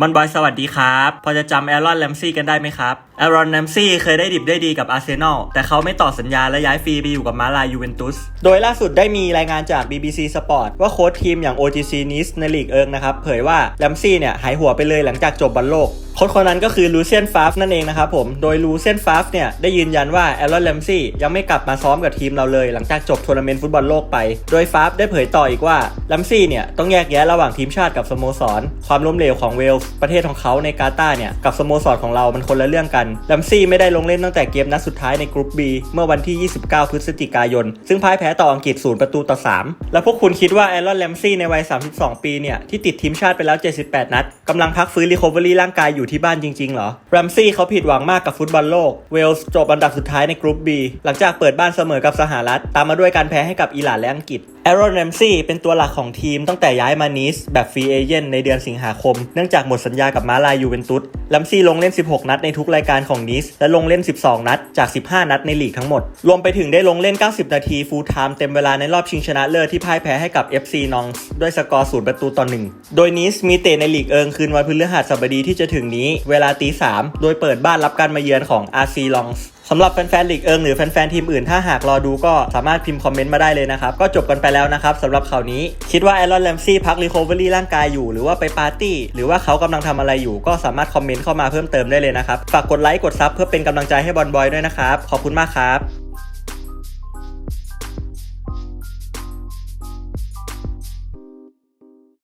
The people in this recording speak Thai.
มันบอยสวัสดีครับ พอจะจำแอรอนแลมซี่กันได้ไหมครับ แอรอนแลมซี่เคยได้ดิบได้ดีกับอาร์เซนอลแต่เขาไม่ต่อสัญญาและย้ายฟรีไปอยู่กับมาลายูเวนตุส โดยล่าสุดได้มีรายงานจาก BBC Sport ว่าโค้ชทีมอย่าง OGC Nice ในลีกเอิงนะครับ เผยว่าแลมซี่เนี่ยหายหัวไปเลยหลังจากจบบอลโลก โค้ชคนนั้นก็คือลูเซียนฟาฟนั่นเองนะครับผม โดยลูเซียนฟาฟเนี่ยได้ยืนยันว่าแอรอนแลมซี่ยังไม่กลับมาซ้อมกับทีมเราเลย หลังจากจบทัวร์นาเมนต์ฟุตบอลโลกไป โดยฟาฟได้เผยต่ออีกว่าแลมซี่เนี่ยต้องแยกแยะระหว่างทีมชาติกับสโมสร ความล้มเหลวของเวลส์ประเทศของเขาในกาตาร์เนี่ยกับสโมสรของเรามันคนละเรื่องกันแลมซี่ไม่ได้ลงเล่นตั้งแต่เกมนัดสุดท้ายในกรุ๊ป B เมื่อวันที่ 29 พฤศจิกายน ซึ่งพ่ายแพ้ต่ออังกฤษ0ประตูต่อ 3 แล้วพวกคุณคิดว่าแอรอนแลมซี่ในวัย 32 ปีเนี่ยที่ติดทีมชาติไปแล้ว 78 นัดกำลังพักฟื้นรีคอเวอรี่ร่างกายอยู่ที่บ้านจริงๆเหรอแรมซี่เขาผิดหวังมากกับฟุตบอลโลก เวลส์จบอันดับสุดท้ายในกรุ๊ป B หลังจากเปิดบ้านเสมอกับสหรัฐ ตามมาด้วยการแพ้ให้กับอิหร่านและอังกฤษแอรอนแรมซี่เป็นตัวหลักของทีมตั้งแต่ย้ายมานีสแบบฟรีเอเจนต์ในเดือนสิงหาคม เนื่องจากหมดสัญญากับมาลายูเวนตุสแรมซี่ลงเล่น 16 นัดในทุกรายการของนีสและลงเล่น 12 นัดจาก 15 นัดในลีกทั้งหมด รวมไปถึงได้ลงเล่น 90 นาทีฟูลไทม์เต็มเวลาในรอบชิงชนะเลิศที่พ่ายแพ้ให้กับ FC นองด้วยสกอร์0ประตูต่อ1โดยนีสมีเตะในลีกเอิงคืนวันพฤหัสบดีที่จะถึงนี้เวลาตี3โดยเปิดบ้านรับการมาเยือนของ RC Longs สำหรับแฟนๆลีกเอิงหรือแฟนๆทีมอื่นถ้าหากรอดูก็สามารถพิมพ์คอมเมนต์มาได้เลยนะครับ ก็จบกันไปแล้วนะครับสำหรับข่าวนี้ คิดว่าแอรอนแลมซี่พักรีคอเวอรี่ร่างกายอยู่ หรือว่าไปปาร์ตี้ หรือว่าเขากำลังทำอะไรอยู่ ก็สามารถคอมเมนต์เข้ามาเพิ่มเติมได้เลยนะครับ ฝากกดไลค์กดซับเพื่อเป็นกำลังใจให้บอลบอยด้วยนะครับ ขอบคุณมากครับ